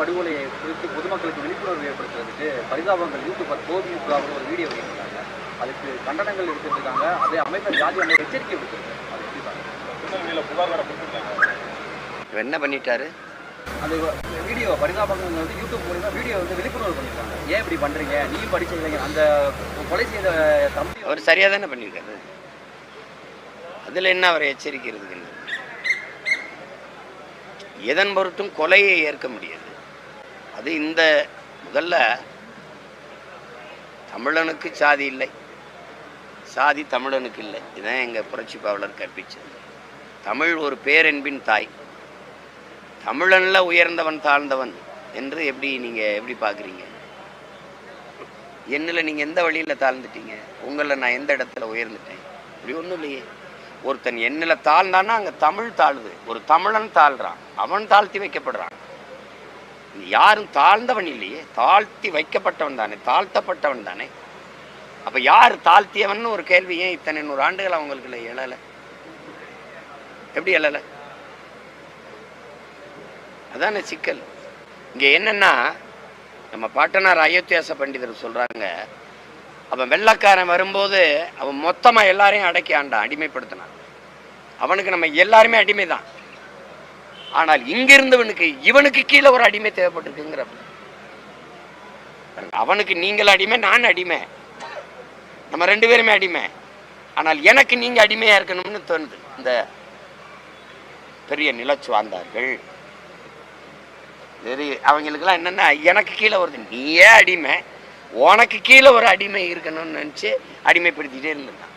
படுகொலையை குறித்து பொதுமக்களுக்கு விழிப்புணர்வு ஏற்படுத்துறதுக்கு பரிதாபங்கள் யூடியூபர் கோபி அவர் ஒரு வீடியோ வெளியிட்டிருக்காங்க. அதுக்கு கண்டனங்கள் எடுத்துருக்காங்க அதே அமைப்பை ஜாதி அமைப்பு எச்சரிக்கை விடுத்திருக்கு. அது எப்படி பாருங்க. திருநெல்வேலியில் புகார் கொடுத்துருக்காங்க. இவர் என்ன பண்ணிட்டாரு? அந்த வீடியோ பரிதாபங்கள் வந்து யூடியூப் மூலியமா வீடியோ வந்து விழிப்புணர்வு பண்ணியிருக்காங்க. ஏன் இப்படி பண்றீங்க? நீயும் படிச்ச இளைஞர் அந்த கொலை செய்த தம்பி அவர் சரியாக தானே பண்ணியிருக்காரு? அதில் என்ன அவரை எச்சரிக்கிறதுக்கு? எதன் பொருட்டும் கொலையை ஏற்க முடியாது. அது இந்த முதல்ல தமிழனுக்கு சாதி இல்லை. சாதி தமிழனுக்கு இல்லை. இதுதான் எங்கள் புரட்சி பாவலர் கற்பிச்சது. தமிழ் ஒரு பேரென்பின் தாய். தமிழனில் உயர்ந்தவன் தாழ்ந்தவன் என்று எப்படி நீங்கள் எப்படி பார்க்குறீங்க? என்னில் நீங்கள் எந்த வழியில் தாழ்ந்துட்டீங்க? உங்களில் நான் எந்த இடத்துல உயர்ந்துட்டேன்? இப்படி ஒன்றும் இல்லையே. ஒருத்தன் என்னில் தாழ்ந்தான்னா அங்கே தமிழ் தாழ்வு ஒரு தமிழன் தாழ்றான். அவன் தாழ்த்தி வைக்கப்படுறான். யாரும் தாழ்ந்தவன் இல்லையே. தாழ்த்தி வைக்கப்பட்டவன் தானே. தாழ்த்தப்பட்டவன் தானே. அப்போ யார் தாழ்த்தியவன்? ஒரு கேள்வி ஏன் இத்தனை நூறு ஆண்டுகள் அவங்களுக்கு எழலை. எப்படி எழலை? அதானே சிக்கல். இங்கே என்னன்னா நம்ம பாட்டனார் அயோத்தியாச பண்டிதர் சொல்றாங்க அவன் வெள்ளக்காரன் வரும்போது அவன் மொத்தமா எல்லாரையும் அடக்கி ஆண்டான் அடிமைப்படுத்தினான். அவனுக்கு நம்ம எல்லாருமே அடிமை தான் ஆனால் இங்கிருந்தவனுக்கு இவனுக்கு கீழே ஒரு அடிமை தேவைப்பட்டிருக்குங்கிற அவனுக்கு நீங்கள் அடிமை நான் அடிமை. நம்ம ரெண்டு பேருமே அடிமை. ஆனால் எனக்கு நீங்க அடிமையா இருக்கணும்னு தோணுது. இந்த பெரிய நிலச்சுவார்ந்தார்கள் சரி அவங்களுக்கெல்லாம் என்னன்னா எனக்கு கீழே வருது நீயே அடிமை. உனக்கு கீழே ஒரு அடிமை இருக்கணும்னு நினச்சி அடிமைப்படுத்திட்டே இருந்திருக்கான்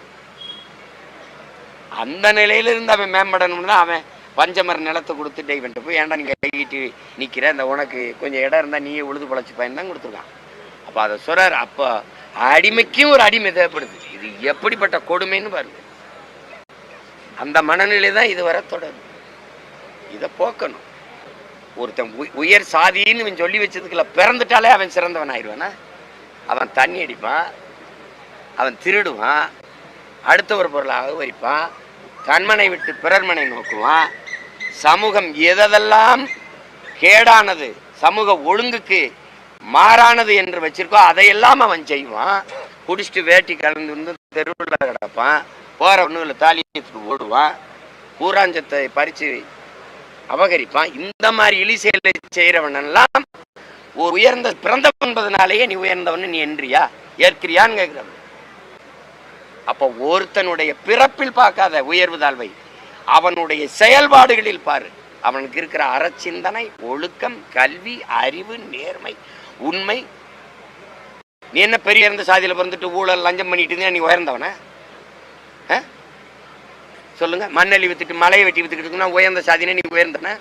அந்த நிலையில இருந்து அவன் மேம்படணும்னா அவன் பஞ்சமர நிலத்தை கொடுத்து இவன்ட்டு போய் ஏன்டா நீங்கள் கைகிட்டு நிற்கிற இந்த உனக்கு கொஞ்சம் இடம் இருந்தால் நீயே உழுது பழச்சி பயன் தான் கொடுத்துருக்கான். அப்போ அதை சொல்கிறார் அப்போ அடிமைக்கும் ஒரு அடிமை தேவைப்படுது. இது எப்படிப்பட்ட கொடுமைன்னு பாருங்க. அந்த மனநிலை தான் இதுவரை தொடரும். இதை போக்கணும். ஒருத்தன் உயர் சாதின்னு இவன் சொல்லி வச்சதுக்குள்ள பிறந்துட்டாலே அவன் சிறந்தவன் ஆயிடுவானா? அவன் தண்ணி அடிப்பான். அவன் திருடுவான். அடுத்த ஒரு பொருளை வரிப்பான் தன்மனை விட்டு பிறர்மனை நோக்குவான். சமூகம் எதெல்லாம் கேடானது சமூக ஒழுங்குக்கு மாறானது என்று வச்சிருக்கோ அதையெல்லாம் அவன் செய்வான். குடிச்சிட்டு வேட்டி கலந்து வந்து தெருவில் கிடப்பான். போகிற ஒன்றுல தாலியத்துக்கு ஓடுவான். ஊராஞ்சத்தை பறித்து அபகரிப்பான். இந்த மாதிரி இழி செயலை செய்கிறவனெல்லாம் ஒரு உயர்ந்த பிறந்த என்பதனாலேயே நீ உயர்ந்தவன் நீ என்றியா? ஏற்கிறியான்னு கேட்குறவன் அப்போ ஒருத்தனுடைய பிறப்பில் பார்க்காத உயர்வு தாழ்வை அவனுடைய செயல்பாடுகளில் பாரு. அவனுக்கு இருக்கிற அறச்சிந்தனை ஒழுக்கம் கல்வி அறிவு நேர்மை உண்மை. நீ என்ன பெரிய இருந்த சாதியில் பிறந்துட்டு ஊழல் லஞ்சம் பண்ணிட்டு நீ உயர்ந்தவன? சொல்லுங்க. மண்ணலி வித்துட்டு மலையை வெட்டி வித்துக்கிட்டு இருக்குன்னா உயர்ந்த சாதினா நீ உயர்ந்தன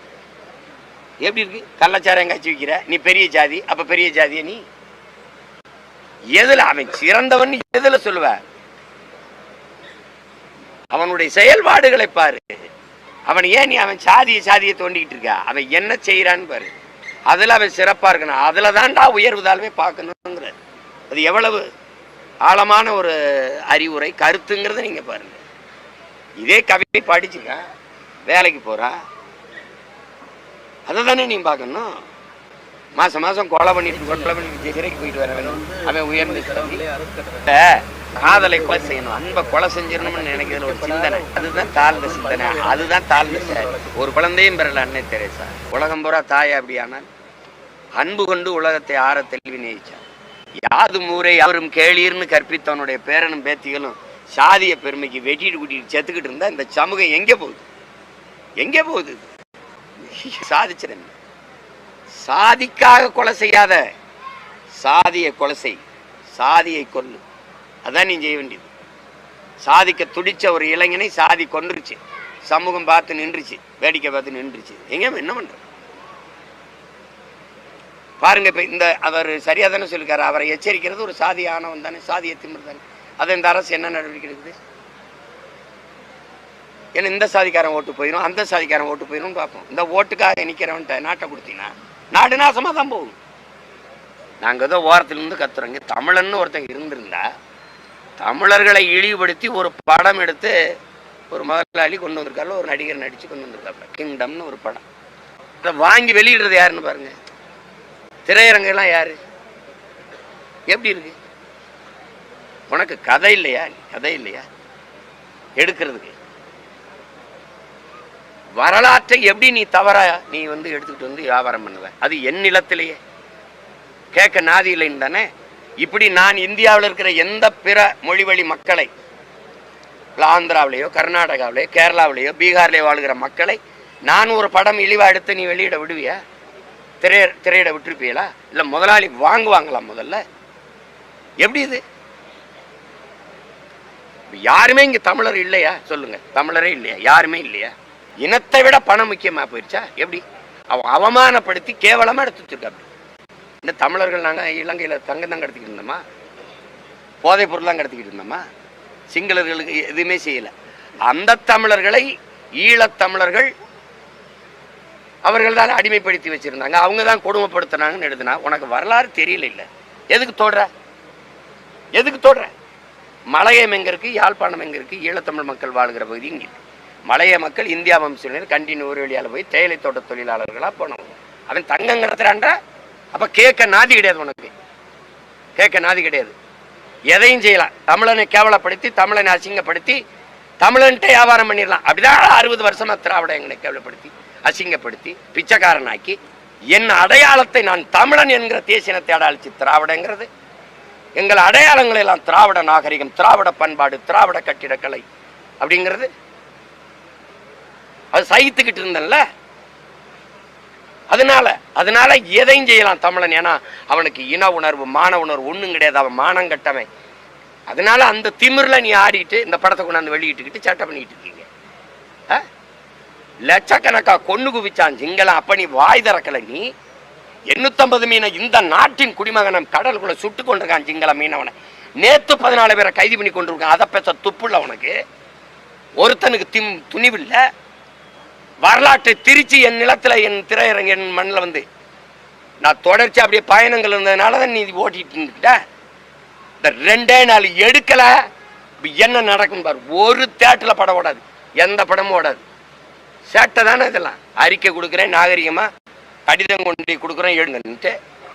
எப்படி இருக்கு? கள்ளச்சாரம் காய்ச்சி வைக்கிற? நீ பெரிய ஜாதி அப்ப பெரிய ஜாதிய நீ? எதுல? அவன் சிறந்தவன் எதுல சொல்லுவ? அவனுடைய செயல்பாடுகளை பாரு. அவன் ஏன் நீ அவன் சாதியை சாதியை தோண்டிக்கிட்டு இருக்க? அவன் என்ன செய்யறான்னு பாரு. அதுல அவன் சிறப்பா இருக்கணும். அதில் தான்டா உயர்வுதாலுமே பார்க்கணுங்கிற அது எவ்வளவு ஆழமான ஒரு அறிவுரை கருத்துங்கிறத நீங்க பாருங்க. இதே கவிதை படிச்சுக்க வேலைக்கு போறா. அதை தானே நீ பார்க்கணும். மாசம் மாசம் கொலை பண்ணிட்டு கொலை பண்ணிட்டு சிறைக்கு போயிட்டு வர வேணும் அவன் உயர்ந்து காதலை கொலை செய்யணும் அன்பை கொலை செஞ்சிடணும்னு நினைக்கிற ஒரு சிந்தனை. அதுதான் தாழ்ந்த சிந்தனை. அதுதான் தாழ்ந்த செயல் ஒரு குழந்தையும் பெறல அன்னை தெரேசா. உலகம் பூரா தாய் அப்படியானால் அன்பு கொண்டு உலகத்தை ஆற தெளிவி நேயிச்சார் யாது மூரை அவரும் கேளீர்னு கற்பித்தவனுடைய பேரனும் பேத்திகளும் சாதிய பெருமைக்கு வெட்டிட்டு கூட்டிட்டு செத்துக்கிட்டு இருந்தா இந்த சமூகம் எங்கே போகுது? எங்கே போகுது? சாதிச்சிருந்த சாதிக்காக கொலை செய்யாத சாதியை கொலை செய். சாதியை கொல்லு. அதான் நீ செய்ய வேண்டியது. சாதிக்க துடித்த ஒரு இளைஞனை சாதி கொண்டுருச்சு சமூகம் பார்த்து நின்றுச்சு வேடிக்கை பார்த்து நின்றுச்சு. எங்க என்ன பண்ற பாருங்க இப்போ இந்த அவர் சரியாக தானே சொல்லியிருக்காரு அவரை எச்சரிக்கிறது ஒரு சாதி ஆணவம் தானே சாதியை திமிர் தானே. அது இந்த அரசு என்ன நடவடிக்கை எடுக்குது? ஏன்னா இந்த சாதிக்காரன் ஓட்டு போயிடும் அந்த சாதிக்காரன் ஓட்டு போயிடும் பார்ப்போம். இந்த ஓட்டுக்காக நிற்கிறவன்ட்ட நாட்டை கொடுத்தீங்கன்னா நாடு நாசமாக தான் போகும். நாங்கள் ஏதோ ஓரத்துலேருந்து கத்துறோங்க தமிழன்னு ஒருத்தங்க இருந்திருந்தா தமிழர்களை இழிவுபடுத்தி ஒரு படம் எடுத்து ஒரு முதலாளி கொண்டு வந்திருக்காரு ஒரு நடிகர் நடித்து கொண்டு வந்திருக்காப்ல கிங்டம்னு ஒரு படம். இதை வாங்கி வெளியிடுறது யாருன்னு பாருங்க. திரையரங்கெல்லாம் யாரு? எப்படி இருக்கு? உனக்கு கதை இல்லையா? கதை இல்லையா? எடுக்கிறதுக்கு. வரலாற்றை எப்படி நீ தவறா நீ வந்து எடுத்துக்கிட்டு வந்து வியாபாரம் பண்ணுவ? அது என் நிலத்திலேயே. கேட்க நாதி இல்லைன்னு தானே? இப்படி நான் இந்தியாவில் இருக்கிற எந்த பிற மொழி வழி மக்களை ஆந்திராவிலேயோ கர்நாடகாவிலேயோ கேரளாவிலேயோ பீகார்லேயோ வாழ்கிற மக்களை நான் ஒரு படம் இழிவா எடுத்து நீ வெளியிட விடுவியா? திரைய திரையிட விட்டுருப்பீங்களா? இல்லை முதலாளி வாங்குவாங்களா முதல்ல? எப்படி இது? யாருமே இங்க தமிழர் இல்லையா? சொல்லுங்க. தமிழரே இல்லையா? யாருமே இல்லையா? இனத்தை விட பணம் முக்கியமா போயிடுச்சா எப்படி? அவன் அவமானப்படுத்தி கேவலமா எடுத்து அப்படி இந்த தமிழர்கள் நாங்க இலங்கையில தங்கம் தான் கடத்திக்கிட்டு இருந்தோமா? போதைப் பொருள்லாம் கடத்திக்கிட்டு இருந்தோமா? சிங்களர்களுக்கு எதுவுமே செய்யல. அந்த தமிழர்களை ஈழத்தமிழர்கள் அவர்கள் தான் அடிமைப்படுத்தி வச்சிருந்தாங்க. அவங்க தான் கொடுமைப்படுத்தினாங்கன்னு எழுதுனா உனக்கு வரலாறு தெரியல இல்ல. எதுக்கு தோடுற? எதுக்கு தோடுற? மலையம் எங்க இருக்கு? யாழ்ப்பாணம் எங்க இருக்கு? ஈழத்தமிழ் மக்கள் வாழ்கிற பகுதி இங்கே மலைய மக்கள் இந்தியா வம்சினர் கண்டின் ஒரு வழியால போய் தேயிலை தோட்ட தொழிலாளர்களா போனவங்க. அவன் தங்கம் கடத்துறான்றா அப்ப கேட்க நாதி கிடையாது உனக்கு. கேட்க நாதி கிடையாது. எதையும் செய்யலாம் தமிழனை கேவலப்படுத்தி தமிழனை அசிங்கப்படுத்தி தமிழன்ட்டு வியாபாரம் பண்ணிடலாம். அப்படிதான் அறுபது வருஷமா திராவிட எங்களை கேவலப்படுத்தி அசிங்கப்படுத்தி பிச்சைக்காரனாக்கி என் அடையாளத்தை நான் தமிழன் என்கிற தேசியனத்தை அடையாளிச்சு திராவிடங்கிறது. எங்கள் அடையாளங்கள் எல்லாம் திராவிட நாகரிகம் திராவிட பண்பாடு திராவிட கட்டிடக்கலை அப்படிங்கிறது. அது சகித்துக்கிட்டு இருந்தேன்ல? அதனால அதனால எதையும் செய்யலாம் தமிழன். ஏன்னா அவனுக்கு இன உணர்வு மான உணர்வு ஒன்றும் கிடையாது. அவன் மானம் கட்டவன். அதனால அந்த திமிரில் நீ ஆடிட்டு இந்த படத்தை கொண்டாந்து வெளியிட்டுக்கிட்டு சட்டை பண்ணிட்டு இருக்கீங்க. ஆ? லட்சக்கணக்கா கொண்டு குவிச்சான் சிங்களம் அப்ப நீ வாய் திறக்கல நீ. எண்ணூத்தம்பது மீனை இந்த நாட்டின் குடிமகனம் கடலுக்குள்ள சுட்டு கொண்டிருக்கான் சிங்கள மீனவனை. நேத்து பதினாலு பேரை கைது பண்ணி கொண்டிருக்கான். அதை பேச துப்புள்ள உனக்கு. ஒருத்தனுக்கு திம் துணிவில்லை வரலாற்றை திருச்சி என் நிலத்தில் என் திரையரங்க என் மண்ணில் வந்து. நான் தொடர்ச்சி அப்படியே பயணங்கள் இருந்ததுனால தான் நீ ஓட்டிட்டு இருந்துக்கிட்ட இந்த ரெண்டே நாள் எடுக்கலை. என்ன நடக்கும் பாரு? ஒரு தேட்டரில் படம் ஓடாது. எந்த படமும் ஓடாது. சேட்டை தானே இதெல்லாம். அறிக்கை கொடுக்குறேன் நாகரிகமாக கடிதம் கொண்டு கொடுக்குறேன் எடுங்கன்ட்டு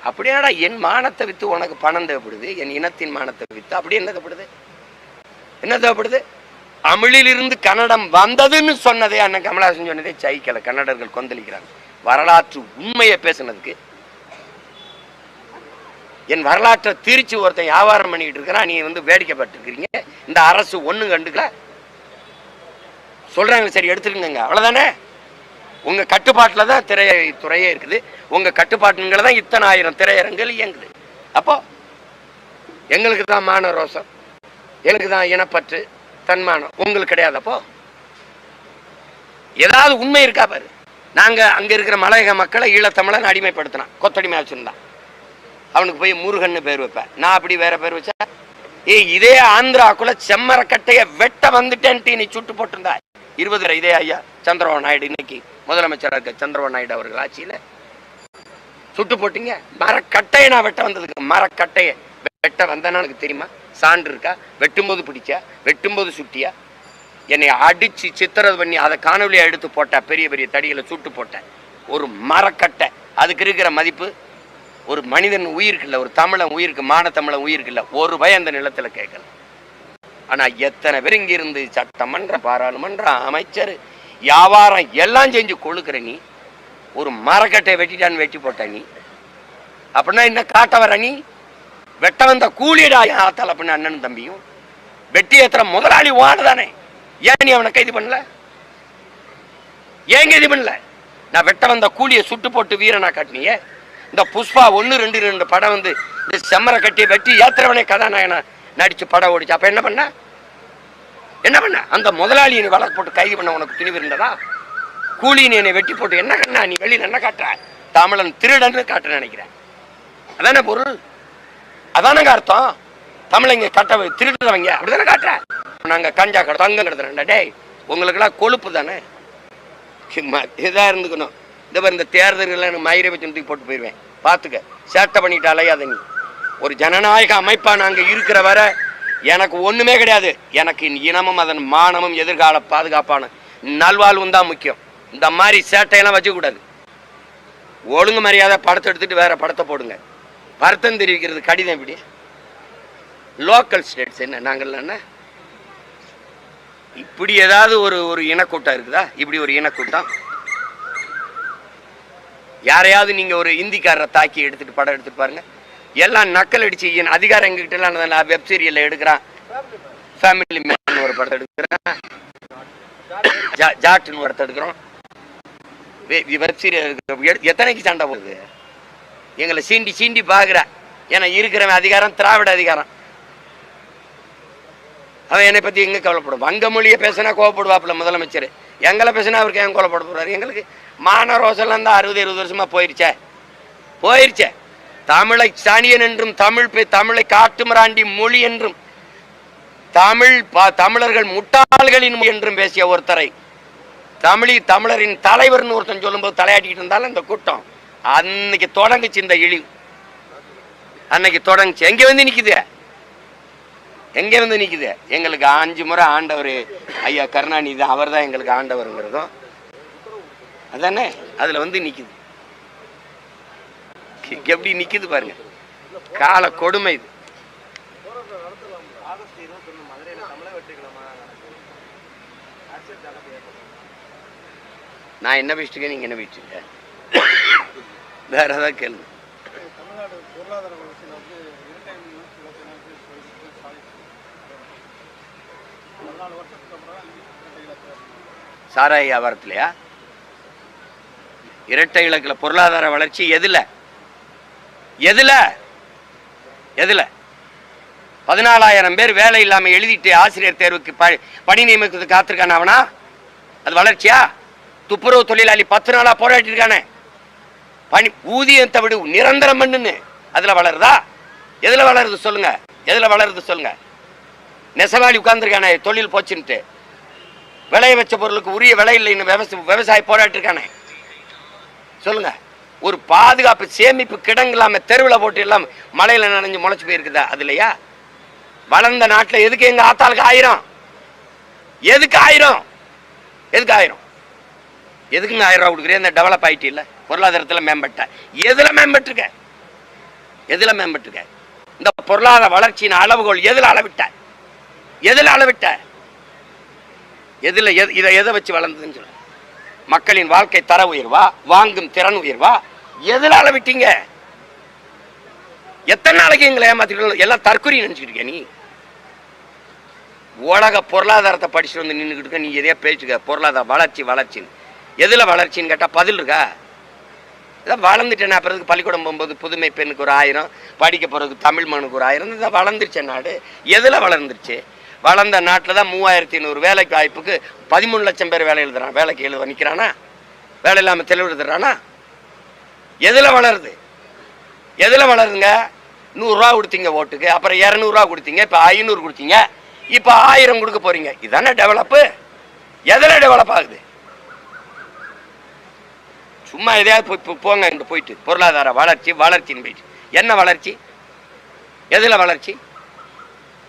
அப்படியாடா என் மானத்தை விற்று உனக்கு பணம் தேவைப்படுது? என் இனத்தின் மானத்தை விற்று அப்படி என்ன தேவைப்படுது? என்ன தேவைப்படுது? தமிழிலிருந்து கன்னடம் வந்ததுன்னு சொன்னதே அண்ணன் கமலஹாசன் சொன்னதே சைக்கலை கன்னடர்கள் கொந்தளிக்கிறாங்க. வரலாற்று உண்மையை பேசுனதுக்கு. என் வரலாற்றை திரிச்சு ஒருத்தன் வியாபாரம் பண்ணிக்கிட்டு இருக்கிறான். நீ வந்து வேடிக்கைப்பட்டுருக்கிறீங்க. இந்த அரசு ஒன்றும் கண்டுக்கல. சொல்கிறாங்க சரி எடுத்துருங்க அவ்வளோதானே உங்கள் கட்டுப்பாட்டில் தான் திரைத்துறையே இருக்குது. உங்கள் கட்டுப்பாட்டுங்களை தான் இத்தனை ஆயிரம் திரையரங்குகள் இயங்குது. அப்போ எங்களுக்கு தான் மான ரோசம் எனக்கு தான் இனப்பற்று. தன்மானம். உங்களுக்கு கிடையாதப்போ? ஏதாவது உண்மை இருக்கா பாரு. நாங்க அங்க இருக்கிற மலையக மக்களை ஈழத்தமிழன் அடிமைப்படுத்தினான். கொத்தடிமை வச்சிருந்தான் அவனுக்கு போய் முருகன் பேர் வைப்பேன் நான் அப்படி வேற பேர் வச்சா? ஏய் இதே ஆந்திராக்குள்ள செம்மரக்கட்டைய வெட்ட வந்துட்டேன்ட்டு நீ சுட்டு போட்டிருந்தா. இருபது இதே ஐயா சந்திரபாபு நாயுடு இன்னைக்கு முதலமைச்சராக இருக்க சந்திரபாபு நாயுடு அவர்கள் ஆட்சியில. சுட்டு போட்டீங்க. மரக்கட்டையை நான் வெட்ட வந்ததுக்கு மரக்கட்டையை வெட்ட வந்தேன்னு எனக்கு தெரியுமா? சான்று இருக்கா வெட்டும்போது பிடிச்சா? வெட்டும்போது சுட்டியா? என்னை அடிச்சு சித்திரது பண்ணி அதை காணொலியாக எடுத்து போட்டா பெரிய பெரிய தடிகளை சுட்டு போட்டேன். ஒரு மரக்கட்டை. அதுக்கு இருக்கிற மதிப்பு ஒரு மனிதன் உயிருக்கு இல்லை ஒரு தமிழன் உயிருக்கு மான தமிழன் உயிருக்கு இல்லை ஒரு பயம் அந்த நிலத்துல கேட்கல. ஆனா எத்தனை பேர் இங்கிருந்து சட்டமன்ற பாராளுமன்றம் அமைச்சர் வியாபாரம் எல்லாம் செஞ்சு கொழுக்கிற நீ ஒரு மரக்கட்டையை வெட்டிட்டான்னு வெட்டி போட்ட நீ அப்படின்னா என்ன காட்ட வர நீ? வெட்ட வந்த கூலியடா என் ஆத்தால அப்படின்னு அண்ணனும் தம்பியும். வெட்டி ஏத்துற முதலாளி ஓனதானே ஏன் நீ அவனை கைது பண்ணல? ஏன் கைது பண்ணல? நான் வெட்ட வந்த கூலியை சுட்டு போட்டு வீரனா காட்டினியே. இந்த புஷ்பா ஒன்று ரெண்டு ரெண்டு படம் வந்து இந்த செம்மரை கட்டி வெட்டி ஏத்துறவனே கதாநாயகனா நடிச்சு படம் ஓடிச்சு. அப்ப என்ன பண்ண? என்ன பண்ண? அந்த முதலாளி நீ வழக்கு போட்டு கைது பண்ண உனக்கு துணிவு இருந்ததா? கூலி நீ என்னை வெட்டி போட்டு என்ன கண்ணா? நீ வெளியில் என்ன காட்டுற? தமிழன் திருடன்னு காட்ட நினைக்கிறேன். அதானே பொருள்? அதானங்க அர்த்தம்? தமிழங்க கட்ட திருடுறவங்க. அப்படிதானே காட்டுற? நாங்க கஞ்சா கடை தங்கம் கிடத்துறேன் டேய் உங்களுக்கெல்லாம் கொழுப்பு தானே? சும்மா இதாக இருந்துக்கணும். இந்த மாதிரி இந்த தேர்தல்கள் எனக்கு மயிரை வச்சு போட்டு போயிடுவேன் பார்த்துக்க சேட்டை பண்ணிட்டு அலையாத நீ. ஒரு ஜனநாயக அமைப்பா நாங்க இருக்கிற வரை எனக்கு ஒண்ணுமே கிடையாது. எனக்கு இனமும் அதன் மானமும் எதிர்கால பாதுகாப்பான நல்வாழ்வும் தான் முக்கியம். இந்த மாதிரி சேட்டையெல்லாம் வச்சுக்கூடாது. ஒழுங்கு மரியாதை படத்தை எடுத்துட்டு வேற படத்தை போடுங்க. வருத்தம் தெரிவிக்கிறது கடிதம் எப்படி? லோக்கல் ஸ்டேட்ஸ் என்ன? நாங்கள் என்ன? இப்படி ஏதாவது ஒரு ஒரு இனக்கூட்டம் இருக்குதா? இப்படி ஒரு இனக்கூட்டம்? யாரையாவது நீங்க ஒரு இந்திக்காரரை தாக்கி எடுத்துட்டு படம் எடுத்துட்டு பாருங்க. எல்லாம் நக்கல் அடிச்சு என் அதிகாரம் எங்ககிட்ட எல்லாம் வெப் சீரியல்ல எடுக்கிறான். ஃபேமிலி மேன் ஒரு படத்தை எடுக்கிறேன். ஜா- ஜாட்டுன்னு ஒரு எடுக்கிறோம். வெப் சீரியல் எத்தனைக்கு சண்டை போகுது? எங்களை சீண்டி சீண்டி பார்க்குற ஏன்னா இருக்கிறவன் அதிகாரம் திராவிட அதிகாரம். அவன் என்னை பற்றி எங்கே கவலைப்படும் வங்க மொழியை பேசினா கோவப்படுவாப்புல முதலமைச்சர். எங்களை பேசினா அவருக்கு ஏன் கோலப்பட போறாரு? எங்களுக்கு மான ரோசெல்லாம் தான் அறுபது இருபது வருஷமாக போயிருச்சே. போயிருச்சே. தமிழை சனியன் என்றும் தமிழ் பே- தமிழை காட்டுமிராண்டி மொழி என்றும் தமிழ் பா தமிழர்கள் முட்டாள்களின் என்றும் பேசிய ஒருத்தரை தமிழி தமிழரின் தலைவர்னு ஒருத்தன் சொல்லும்போது தலையாட்டிக்கிட்டு இருந்தாலும் இந்த கூட்டம் அன்னைக்கு தொடங்குச்சு இந்த இழிவு. அன்னைக்கு தொடங்குச்சு. எங்க வந்து நிக்குது? எங்க வந்து நிக்குது? எங்களுக்கு அஞ்சு முறை ஆண்டவர் ஐயா கருணாநிதி அவர் தான் எங்களுக்கு ஆண்டவருங்கிறதும் அதானே? அதுல வந்து நிக்குது. எப்படி நிக்குது பாருங்க. கால கொடுமை இது. நான் என்ன பேசிட்டு நீங்க என்ன பேசிட்டு வேற ஏதாவது கேளுங்க. சாராய வியாபாரத்திலையா? இரட்டை இலக்குல பொருளாதார வளர்ச்சி எதுல? எதுல? எதுல? பதினாலாயிரம் பேர் வேலை இல்லாம எழுதிட்டு ஆசிரியர் தேர்வுக்கு ப- பணி நியமிக்கிறதுக்கு காத்திருக்கான அவனா? அது வளர்ச்சியா? துப்புரவு தொழிலாளி பத்து நாளா போராட்டி இருக்கானே. பணி ஊதியத்தை விடு நிரந்தரம் பண்ணுன்னு. அதில் வளருதா? எதில் வளருது சொல்லுங்க. எதில் வளருது சொல்லுங்க. நெசவாளி உட்கார்ந்துருக்கானே தொழில் போச்சுன்ட்டு. விளைய வச்ச பொருளுக்கு உரிய விலை இல்லைன்னு விவசாய விவசாயி போராட்டி இருக்கானே சொல்லுங்க. ஒரு பாதுகாப்பு சேமிப்பு கிடங்கு தெருவில் போட்டு எல்லாம் மழையில் நனைஞ்சு முளைச்சு போயிருக்குதா? அது இல்லையா? வளர்ந்த நாட்டில் எதுக்கு எங்கள் ஆத்தாளுக்கு ஆயிரம்? எதுக்கு ஆயிரம்? எதுக்கு ஆயிரம்? எதுக்குங்க ஆயிரம் ரூபா கொடுக்குறேன் இந்த டெவலப் ஆகிட்டு இல்லை பொருளாதாரத்துல மேம்பட்ட. எதுல மேம்பட்டுருக்க? எதுல மேம்பட்டுருக்க? இந்த பொருளாதார வளர்ச்சியின் அளவுகோல் எதில் அளவிட்ட? எதுல அளவிட்ட? எதுல எது இதை எதை வச்சு வளர்ந்ததுன்னு சொல்ல. மக்களின் வாழ்க்கை தர உயர்வா? வாங்கும் திறன் உயர்வா? எதுல அளவிட்டீங்க? எத்தனை நாளைக்கு எங்களை ஏமாத்திட்டு எல்லாம் தற்கொலை நினச்சிக்கிட்டு இருக்க நீ. உலக பொருளாதாரத்தை படிச்சுட்டு வந்து நின்றுக்கிட்டு இருக்க நீ எதையா பேச்சுக்க பொருளாதார வளர்ச்சி வளர்ச்சின்னு. எதுல வளர்ச்சின்னு கேட்டா பதில் இருக்கா? இதான் வளர்ந்துட்டேன். அப்புறத்துக்கு பள்ளிக்கூடம் போகும்போது புதுமை பெண்ணுக்கு ஒரு ஆயிரம் படிக்க போகிறதுக்கு தமிழ் மனுக்கு ஒரு ஆயிரம். இதான் வளர்ந்துருச்ச நாடு. எதில் வளர்ந்துருச்சு? வளர்ந்த நாட்டில் தான் மூவாயிரத்தி ஐநூறு வேலைக்கு வாய்ப்புக்கு பதிமூணு லட்சம் பேர் வேலை எழுதுறான். வேலைக்கு எழுத நிற்கிறானா வேலை இல்லாமல் தெளிவெழுதுறானா எதில் வளருது? எதில் வளருதுங்க? நூறுரூவா கொடுத்தீங்க ஓட்டுக்கு. அப்புறம் இரநூறுவா கொடுத்தீங்க. இப்போ ஐநூறு கொடுத்தீங்க. இப்போ ஆயிரம் கொடுக்க போகிறீங்க இதானே டெவலப்பு எதில் டெவலப் ஆகுது? சும்மா எதையாவது போய் போங்க இங்கே போயிட்டு. பொருளாதார வளர்ச்சி வளர்ச்சின்னு போயிட்டு. என்ன வளர்ச்சி? எதில் வளர்ச்சி?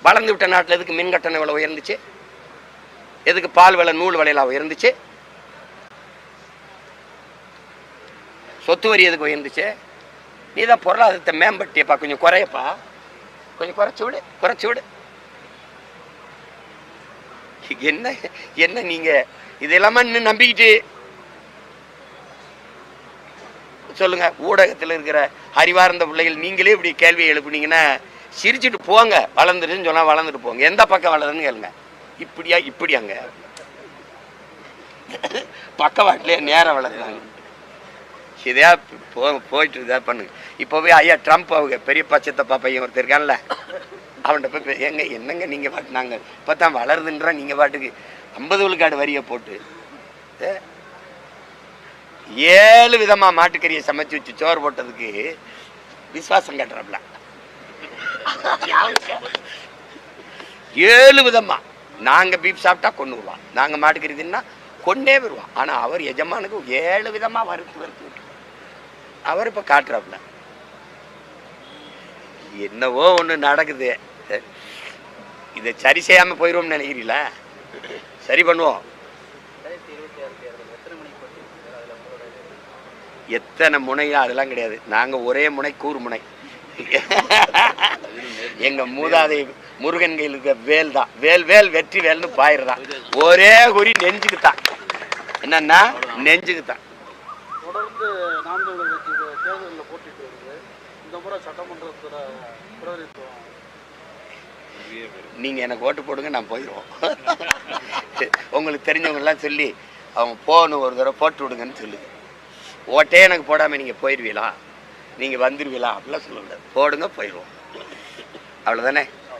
வளர்ந்து விட்ட நாட்டில் எதுக்கு மின் கட்டண விலை உயர்ந்துச்சு? எதுக்கு பால் விலை நூல் விலையெல்லாம் உயர்ந்துச்சு? சொத்து வரி எதுக்கு உயர்ந்துச்சு? நீ தான் பொருளாதாரத்தை மேம்பட்டியப்பா கொஞ்சம் குறையப்பா. கொஞ்சம் குறைச்சி விடு குறைச்சி விடு. என்ன என்ன நீங்கள் இதெல்லாமா இன்னும் நம்பிக்கிட்டு சொல்லுங்க. ஊடகத்தில் இருக்கிற அறிவார்ந்த பிள்ளைகள் நீங்களே இப்படி கேள்வியை எழுப்புனீங்கன்னா சிரிச்சுட்டு போங்க. வளர்ந்துருன்னு சொன்னால் வளர்ந்துட்டு போங்க. எந்த பக்கம் வளருதுன்னு கேளுங்க. இப்படியா இப்படி இப்படியாங்க பக்கவாட்டிலே நேரம் வளருதாங்க இதையா போ போயிட்டு இதாக பண்ணுங்க. இப்போ போய் ஐயா ட்ரம்ப் அவங்க பெரிய பச்சத்தப்பா பையன் ஒருத்தர் இருக்கான்ல. அவன்கிட்ட போய் எங்க ஏங்க என்னங்க நீங்கள் பாட்டு நாங்கள் இப்போ தான் வளருதுன்றா நீங்கள் பாட்டுக்கு. ஐம்பது விழுக்காடு வரியை போட்டு ஏழு விதமா மாட்டுக்கறியை சமைச்சு வச்சு சோறு போட்டதுக்கு விசுவாசம் கட்டுறப்பல ஏழு விதமாக நாங்கள் பீப் சாப்பிட்டா கொண்டு வருவான் நாங்கள் மாட்டுக்கறி தின்னா கொண்டே வருவோம் ஆனால் அவர் எஜமானுக்கு ஏழு விதமாக வறுத்து வறுத்து அவர் இப்போ காட்டுறாப்புல என்னவோ ஒன்று நடக்குது. இதை சரி செய்யாமல் போயிடுவோம்னு நினைக்கிறீங்களா? சரி பண்ணுவோம். எத்தனை முனையா? அதெல்லாம் கிடையாது. நாங்கள் ஒரே முனை கூறு முனை. எங்க மூதாதை முருகன் கையில் இருக்க வேல் தான். வேல் வேல் வெற்றி வேல்னு பாயிரதான் ஒரே குறி நெஞ்சுக்கு தான். என்னன்னா நெஞ்சுக்கு தான். தொடர்ந்து நாம் தேர்தலில் போட்டிட்டு வருது. இந்த முறை சட்டமன்றத்தில் பிரதிநிதித்துவம். நீங்கள் எனக்கு ஓட்டு போடுங்க நான் போயிடுவோம். உங்களுக்கு தெரிஞ்சவங்கெல்லாம் சொல்லி அவங்க போகணும் ஒரு தடவை போட்டு விடுங்கன்னு சொல்லுது. ஓட்டே எனக்கு போடாமல் நீங்கள் போயிடுவீங்களா நீங்கள் வந்துடுவீங்களா அப்படிலாம் சொல்லக்கூடாது போடுங்க போயிடுவோம். அவ்வளோதானே